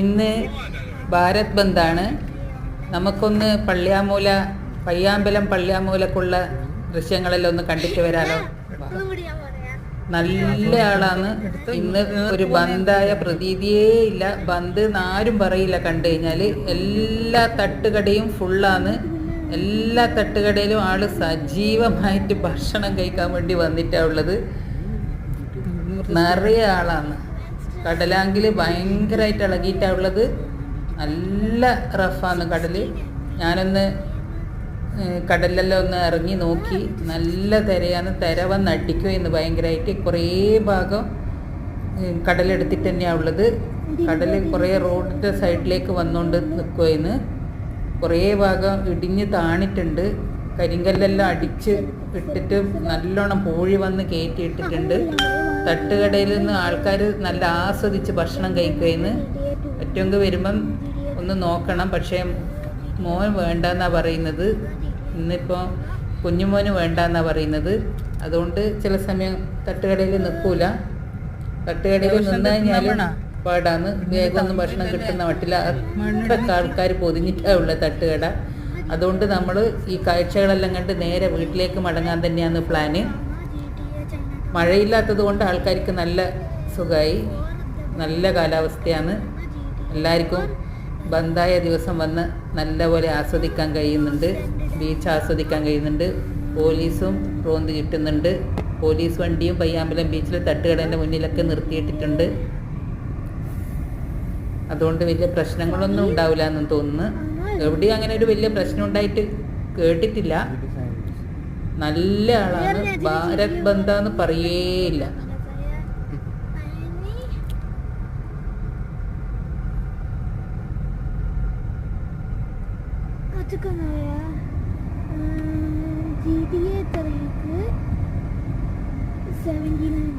ഇന്ന് ഭാരത് ബന്ദാണ് നമുക്കൊന്ന് പള്ളിയാമൂല പയ്യാമ്പലം പള്ളിയാമൂലക്കുള്ള ദൃശ്യങ്ങളെല്ലാം ഒന്ന് കണ്ടിട്ട് വരാലോ. നല്ല ആളാണ്. ഇന്ന് ഒരു ബന്ധായ പ്രതീതിയേ ഇല്ല. ബന്ദ് ആരും പറയില്ല കണ്ടു കഴിഞ്ഞാൽ എല്ലാ തട്ടുകടയും ഫുള്ളാണ് എല്ലാ തട്ടുകടയിലും ആൾ സജീവമായിട്ട് ഭക്ഷണം കഴിക്കാൻ വേണ്ടി വന്നിട്ടാണ് ഉള്ളത്. നിറയെ ആളാണ്. കടലാങ്കിൽ ഭയങ്കരമായിട്ട് ഇളകിയിട്ടാണ് നല്ല റഫാണ് കടൽ ഞാനൊന്ന് കടലിലെല്ലാം ഒന്ന് ഇറങ്ങി നോക്കി. നല്ല തിരയാണ്. തിര വന്ന് അടിക്കുമെന്ന് ഭയങ്കരമായിട്ട് കുറേ ഭാഗം കടലെടുത്തിട്ട് തന്നെയാണ് ഉള്ളത്. കടൽ കുറേ റോഡിന്റെ സൈഡിലേക്ക് വന്നുകൊണ്ട് നിൽക്കുമെന്ന് കുറേ ഭാഗം ഇടിഞ്ഞ് താണിട്ടുണ്ട്. കരിങ്കല്ലെല്ലാം അടിച്ച് ഇട്ടിട്ട് നല്ലോണം പൂഴി വന്ന് കയറ്റി ഇട്ടിട്ടുണ്ട്. തട്ടുകടയിൽ നിന്ന് ആൾക്കാർ നല്ല ആസ്വദിച്ച് ഭക്ഷണം കഴിക്കുകയെന്ന് പറ്റുമെങ്കിൽ വരുമ്പം ഒന്ന് നോക്കണം. പക്ഷേ മോൻ വേണ്ടെന്നാണ് പറയുന്നത്. ഇന്നിപ്പോൾ കുഞ്ഞുമോന് വേണ്ടെന്നാണ് പറയുന്നത്. അതുകൊണ്ട് ചില സമയം തട്ടുകടയിൽ നിൽക്കൂല. തട്ടുകടയിൽ നിന്ന് കഴിഞ്ഞാൽ പാടാന്ന് വേഗം ഒന്നും ഭക്ഷണം കിട്ടുന്ന മട്ടില്ല അത്രയ്ക്ക് ആൾക്കാർ പൊതിഞ്ഞിട്ടാ ഉള്ള തട്ടുകട. അതുകൊണ്ട് നമ്മൾ ഈ കാഴ്ചകളെല്ലാം കണ്ട് നേരെ വീട്ടിലേക്ക് മടങ്ങാൻ തന്നെയാണ് പ്ലാന്. മഴയില്ലാത്തത് കൊണ്ട് ആൾക്കാർക്ക് നല്ല സുഖമായി നല്ല കാലാവസ്ഥയാണ്. എല്ലാവർക്കും ബന്ധായ ദിവസം വന്ന് നല്ലപോലെ ആസ്വദിക്കാൻ കഴിയുന്നുണ്ട്. ബീച്ച് ആസ്വദിക്കാൻ കഴിയുന്നുണ്ട്. പോലീസും റോന്ത് കിട്ടുന്നുണ്ട്. പോലീസ് വണ്ടിയും പയ്യാമ്പലം ബീച്ചിൽ തട്ടുകടേന്റെ മുന്നിലൊക്കെ നിർത്തിയിട്ടിട്ടുണ്ട്. അതുകൊണ്ട് വലിയ പ്രശ്നങ്ങളൊന്നും ഉണ്ടാവില്ല എന്ന് തോന്നുന്നു. എവിടെയും അങ്ങനെ ഒരു വലിയ പ്രശ്നം ഉണ്ടായിട്ട് കേട്ടിട്ടില്ല. നല്ല ആളാണ്. ഭാരത് ബന്ധ എന്ന് പറയേയില്ല അതുക്കനായ ജി തറയ്ക്ക് സെവന്റി നയൻ